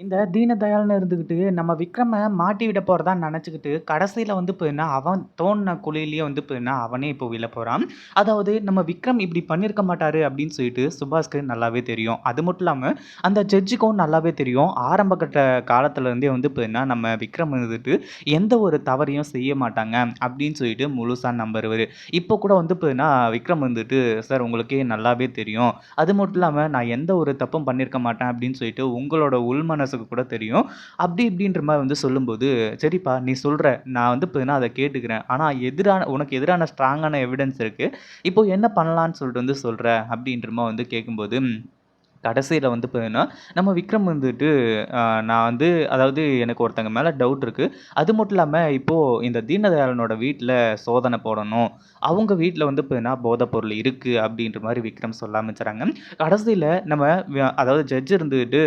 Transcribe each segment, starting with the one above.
இந்த தீனதயாள்னு இருந்துக்கிட்டு நம்ம விக்ரம மாட்டி விட போகிறதான்னு நினச்சிக்கிட்டு கடைசியில் வந்து பார்த்தீங்கன்னா, அவன் தோணின குழியிலேயே வந்து பார்த்தீங்கன்னா, அவனே இப்போ விழ போகிறான் அதாவது நம்ம விக்ரம் இப்படி பண்ணியிருக்க மாட்டார் அப்படின்னு சொல்லிட்டு சுபாஷ்க்கு நல்லாவே தெரியும். அது மட்டும் இல்லாமல் அந்த ஜட்ஜுக்கும் நல்லாவே தெரியும். ஆரம்ப கட்ட காலத்துலேருந்தே வந்து பார்த்தீங்கன்னா, நம்ம விக்ரம் வந்துட்டு எந்த ஒரு தவறையும் செய்ய மாட்டாங்க அப்படின்னு சொல்லிட்டு முழுசா நம்புறவர் இப்போ கூட வந்து பார்த்தீங்கன்னா, விக்ரம் வந்துட்டு, "சார் உங்களுக்கே நல்லாவே தெரியும். அது மட்டும் இல்லாமல் நான் எந்த ஒரு தப்பும் பண்ணியிருக்க மாட்டேன்" அப்படின்னு சொல்லிட்டு உங்களோட மனசுக்கு கூட தெரியும். அப்படி இப்படின்ற மாதிரி வந்து சொல்லும்போது, "சரிப்பா நீ சொல்ற. நான் வந்து இப்போ அதை கேட்டுக்கிறேன். ஆனா எதிரான உனக்கு எதிரான ஸ்ட்ராங்கான எவிடன்ஸ் இருக்கு. இப்போ என்ன பண்ணலான்னு சொல்லிட்டு வந்து சொல்ற?" அப்படின்ற மாதிரி வந்து கேட்கும்போது, கடைசியில் வந்து பார்த்தீங்கன்னா, நம்ம விக்ரம் வந்துட்டு, நான் வந்து அதாவது எனக்கு ஒருத்தங்க மேலே டவுட் இருக்குது அது மட்டும் இல்லாமல் இப்போது இந்த தீனதயாளனோட வீட்டில் சோதனை போடணும். அவங்க வீட்டில் வந்து பார்த்தீங்கன்னா, போதைப்பொருள் இருக்குது அப்படின்ற மாதிரி விக்ரம் சொல்ல ஆரம்பிச்சுறாங்க. கடைசியில் நம்ம அதாவது ஜட்ஜ் இருந்துட்டு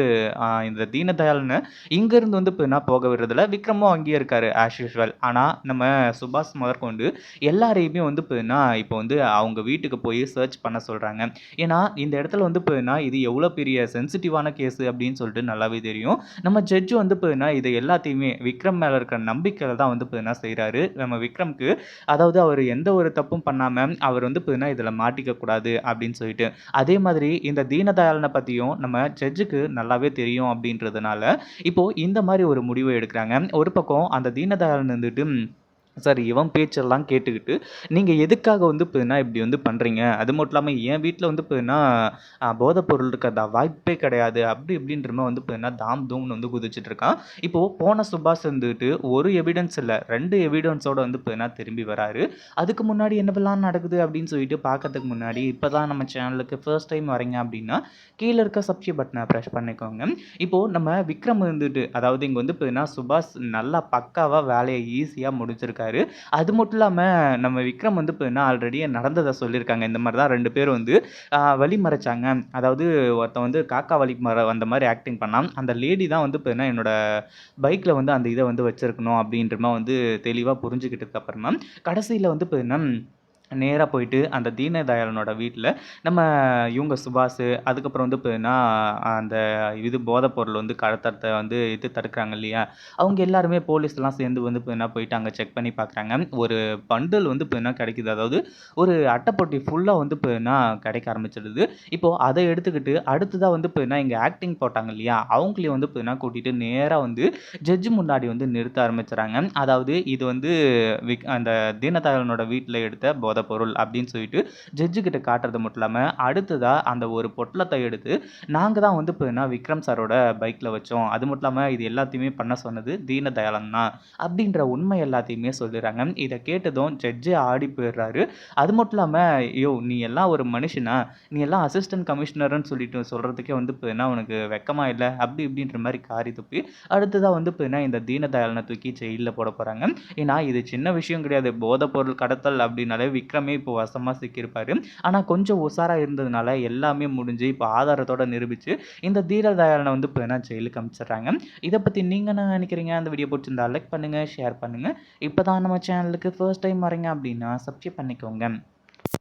இந்த தீனதயாளனை இங்கேருந்து வந்து பார்த்தீங்கன்னா, போக விடுறதில்ல. விக்ரமும் அங்கேயே இருக்கார் ஆஸ் யூஷுவல் ஆனால் நம்ம சுபாஷ் முதற்கொண்டு எல்லாரையுமே வந்து பார்த்தீங்கன்னா, இப்போ வந்து அவங்க வீட்டுக்கு போய் சர்ச் பண்ண சொல்கிறாங்க ஏன்னா, இந்த இடத்துல வந்து பார்த்தீங்கன்னா, இது எவ்வளோ பெரிய சென்சிட்டிவான கேஸ் அப்படின்னு சொல்லிட்டு நல்லாவே தெரியும். நம்ம ஜட்ஜ் வந்து பார்த்தீங்கன்னா, இதை எல்லாத்தையுமே விக்ரம் மேலே இருக்கிற நம்பிக்கையில் தான் வந்து பார்த்தீங்கன்னா செய்கிறாரு நம்ம விக்ரம்க்கு அதாவது அவர் எந்த ஒரு தப்பும் பண்ணாமல் அவர் வந்து பார்த்தீங்கன்னா, இதில் மாட்டிக்க கூடாது அப்படின்னு சொல்லிட்டு. அதே மாதிரி இந்த தீனதயாளனை பற்றியும் நம்ம ஜட்ஜுக்கு நல்லாவே தெரியும் அப்படின்றதுனால, இப்போது இந்த மாதிரி ஒரு முடிவு எடுக்கிறாங்க ஒரு பக்கம் அந்த தீனதயாளன் வந்துட்டு, "சார் இவன் பேச்செல்லாம் கேட்டுக்கிட்டு, நீங்கள் எதுக்காக வந்து பார்த்தீங்கன்னா, இப்படி வந்து பண்ணுறீங்க அது மட்டும் இல்லாமல் என் வீட்டில் வந்து பார்த்தீங்கன்னா, அ போதைப்பொருள் இருக்கிறதா வாய்ப்பே கிடையாது." அப்படி இப்படின்ற மாரி வந்து பார்த்தீங்கன்னா, தாம் தூம்னு வந்து குதிச்சுட்டு இருக்கான். இப்போது போன சுபாஷ் வந்துட்டு ஒரு எவிடன்ஸ் இல்லை ரெண்டு எவிடன்ஸோடு வந்து பார்த்தீங்கன்னா, திரும்பி வராரு. அதுக்கு முன்னாடி என்னவெல்லாம் நடக்குது அப்படின்னு சொல்லிட்டு பார்க்கறதுக்கு முன்னாடி, இப்போ தான் நம்ம சேனலுக்கு ஃபர்ஸ்ட் டைம் வரீங்க அப்படின்னா, கீழே இருக்க சப்ஸ்கிரைப் பட்டனை ப்ரெஷ் பண்ணிக்கோங்க. இப்போது நம்ம விக்ரம் வந்துட்டு அதாவது இங்கே வந்து பார்த்தீங்கன்னா, சுபாஷ் நல்லா பக்காவாக வேலையை ஈஸியாக முடிச்சிருக்காரு. அது மட்டும் இல்லாமல் நம்ம விக்ரம் வந்து பார்த்தீங்கன்னா, ஆல்ரெடி நடந்ததை சொல்லியிருக்காங்க. இந்த மாதிரி தான் ரெண்டு பேரும் வந்து வழி மறைச்சாங்க. அதாவது ஒருத்தன் வந்து காக்கா வழி மற வந்த மாதிரி ஆக்டிங் பண்ணான். அந்த லேடி தான் வந்து பார்த்தீங்கன்னா, என்னோட பைக்கில் வந்து அந்த இதை வந்து வச்சிருக்கணும் அப்படின்ற வந்து தெளிவாக புரிஞ்சுக்கிட்டதுக்கப்புறமா கடைசியில் வந்து வந்து பார்த்தீங்கன்னா, நேராக போயிட்டு அந்த தீனதயாளனோட வீட்டில் நம்ம இவங்க சுபாஷு, அதுக்கப்புறம் வந்து இப்போனா அந்த இது போதைப்பொருள் வந்து கடத்தறத வந்து இது தடுக்கிறாங்க இல்லையா? அவங்க எல்லாருமே போலீஸ்லாம் சேர்ந்து வந்து பார்த்தீங்கன்னா, போயிட்டு அங்கே செக் பண்ணி பார்க்குறாங்க. ஒரு பண்டில் வந்து பார்த்தீங்கன்னா கிடைக்குது. அதாவது ஒரு அட்டைப்பொட்டி ஃபுல்லாக வந்து பார்த்தீங்கன்னா, கிடைக்க ஆரம்பிச்சிடுது. இப்போது அதை எடுத்துக்கிட்டு அடுத்ததாக வந்து இப்போ என்ன இங்கே ஆக்டிங் போட்டாங்க இல்லையா? அவங்களையும் வந்து இப்போ என்ன கூட்டிகிட்டு நேராக வந்து ஜட்ஜ் முன்னாடி வந்து நிறுத்த ஆரம்பிச்சுறாங்க. அதாவது இது வந்து விக் அந்த தீனதயாளனோட வீட்டில் எடுத்த போதை பொருள் அப்படின்னு சொல்லிட்டு ஜட்ஜு கிட்ட காட்டுறது மட்டும் இல்லாமல் அடுத்ததாக அந்த ஒரு பொட்டலத்தை எடுத்து, நாங்கள் தான் வந்து இப்போ விக்ரம் சாரோட பைக்கில் வச்சோம். அது மட்டும் இல்லாமல் இது எல்லாத்தையுமே பண்ண சொன்னது தீனதயாளன் தான்." அப்படின்ற உண்மை எல்லாத்தையுமே சொல்லிடுறாங்க இதை கேட்டதும் ஜட்ஜே ஆடி போயிடுறாரு. அது மட்டும் இல்லாமல் ஐயோ நீ எல்லாம் ஒரு மனுஷனா? நீ எல்லாம் அசிஸ்டன்ட் கமிஷனர்னு சொல்லிட்டு சொல்கிறதுக்கே வந்து பார்த்தீங்கன்னா, உனக்கு வெட்கமா இல்லை அப்படி இப்படின்ற மாதிரி காரி துப்பி, அடுத்ததாக வந்து பார்த்தீங்கன்னா, இந்த தீனதயாளனை தூக்கி ஜெயிலில் போட போகிறாங்க ஏன்னா, இது சின்ன விஷயம் கிடையாது. போதைப்பொருள் கடத்தல் அப்படின்னாலே விக் இப்போ வசமாக சிக்கியிருப்பாரு. ஆனால் கொஞ்சம் உஷாரா இருந்ததுனால எல்லாமே முடிஞ்சு, இப்போ ஆதாரத்தோட நிரூபித்து இந்த தீரதாயாளனை வந்து இப்போ என்ன ஜெயிலுக்கு அமைச்சிடுறாங்க இதை பற்றி நீங்கள் என்ன நினைக்கிறீங்க? அந்த வீடியோ பிடிச்சிருந்தா லைக் பண்ணுங்கள் ஷேர் பண்ணுங்கள் இப்போ தான் நம்ம சேனலுக்கு ஃபர்ஸ்ட் டைம் வரீங்க அப்படின்னா, சப்ஸ்கிரைப் பண்ணிக்கோங்க.